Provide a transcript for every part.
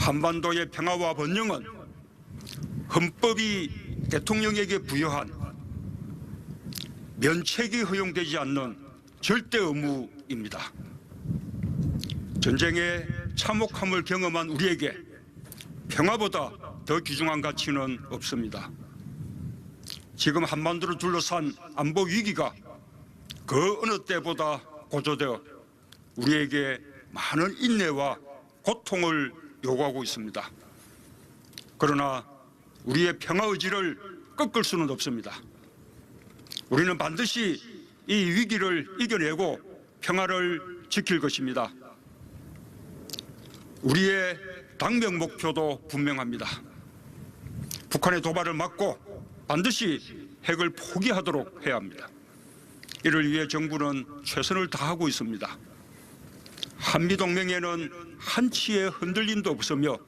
한반도의 평화와 번영은 헌법이 대통령에게 부여한 면책이 허용되지 않는 절대 의무입니다. 전쟁의 참혹함을 경험한 우리에게 평화보다 더 귀중한 가치는 없습니다. 지금 한반도를 둘러싼 안보 위기가 그 어느 때보다 고조되어 우리에게 많은 인내와 고통을 요구하고 있습니다. 그러나 우리의 평화 의지를 꺾을 수는 없습니다. 우리는 반드시 이 위기를 이겨내고 평화를 지킬 것입니다. 우리의 당명 목표도 분명합니다. 북한의 도발을 막고 반드시 핵을 포기하도록 해야 합니다. 이를 위해 정부는 최선을 다하고 있습니다. 한미동맹에는 한치의 흔들림도 없으며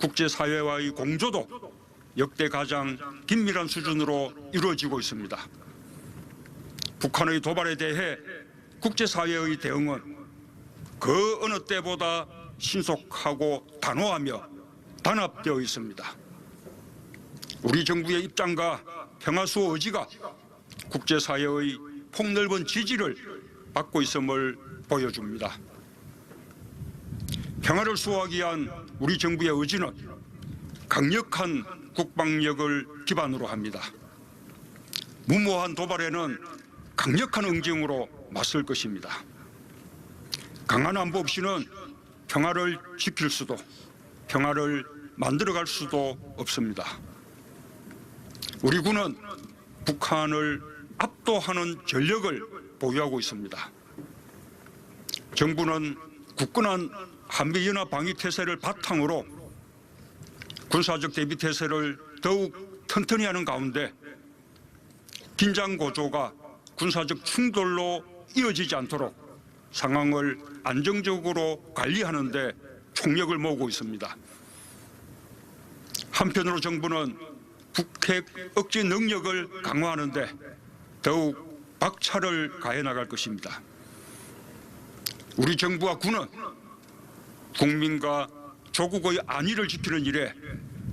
국제사회와의 공조도 역대 가장 긴밀한 수준으로 이루어지고 있습니다. 북한의 도발에 대해 국제사회의 대응은 그 어느 때보다 신속하고 단호하며 단합되어 있습니다. 우리 정부의 입장과 평화수호 의지가 국제사회의 폭넓은 지지를 받고 있음을 보여줍니다. 평화를 수호하기 위한 우리 정부의 의지는 강력한 국방력을 기반으로 합니다. 무모한 도발에는 강력한 응징으로 맞설 것입니다. 강한 안보 없이는 평화를 지킬 수도 평화를 만들어갈 수도 없습니다. 우리 군은 북한을 압도하는 전력을 보유하고 있습니다. 정부는 굳건한 한미연합 방위태세를 바탕으로 군사적 대비태세를 더욱 튼튼히 하는 가운데 긴장 고조가 군사적 충돌로 이어지지 않도록 상황을 안정적으로 관리하는 데 총력을 모으고 있습니다. 한편으로 정부는 북핵 억제 능력을 강화하는 데 더욱 박차를 가해 나갈 것입니다. 우리 정부와 군은 국민과 조국의 안위를 지키는 일에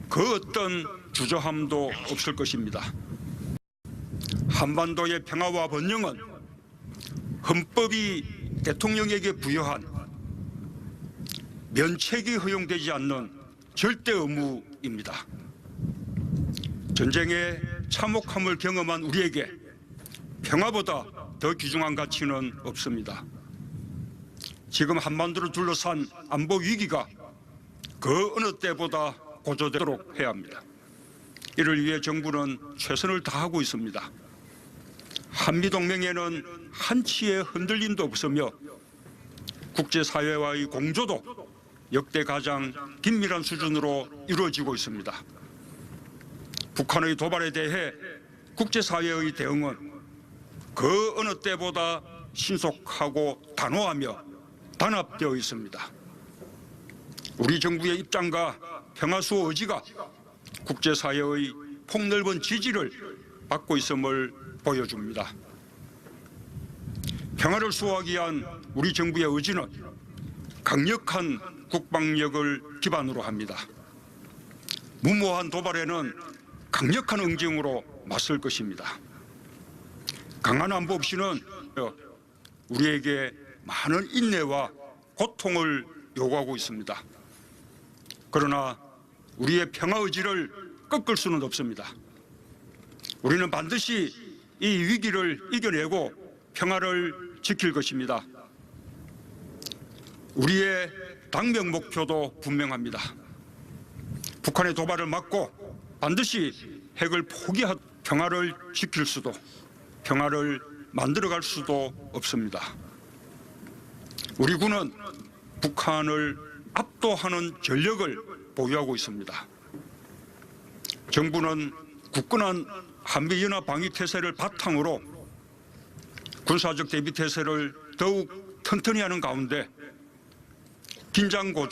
그 어떤 주저함도 없을 것입니다. 한반도의 평화와 번영은 헌법이 대통령에게 부여한 면책이 허용되지 않는 절대 의무입니다. 전쟁의 참혹함을 경험한 우리에게 평화보다 더 귀중한 가치는 없습니다. 지금 한반도를 둘러싼 안보 위기가 그 어느 때보다 고조되도록 해야 합니다. 이를 위해 정부는 최선을 다하고 있습니다. 한미동맹에는 한치의 흔들림도 없으며 국제사회와의 공조도 역대 가장 긴밀한 수준으로 이루어지고 있습니다. 북한의 도발에 대해 국제사회의 대응은 그 어느 때보다 신속하고 단호하며 단합되어 있습니다. 우리 정부의 입장과 평화수호 의지가 국제사회의 폭넓은 지지를 받고 있음을 보여줍니다. 평화를 수호하기 위한 우리 정부의 의지는 강력한 국방력을 기반으로 합니다. 무모한 도발에는 강력한 응징으로 맞설 것입니다. 강한 안보 없이는 우리에게 많은 인내와 고통을 요구하고 있습니다. 그러나 우리의 평화 의지를 꺾을 수는 없습니다. 우리는 반드시 이 위기를 이겨내고 평화를 지킬 것입니다. 우리의 당명 목표도 분명합니다. 북한의 도발을 막고 반드시 핵을 포기하 평화를 지킬 수도 평화를 만들어갈 수도 없습니다. 우리 군은 북한을 압도하는 전력을 보유하고 있습니다. 정부는 굳건한 한미연합 방위태세를 바탕으로 군사적 대비태세를 더욱 튼튼히 하는 가운데 긴장 고조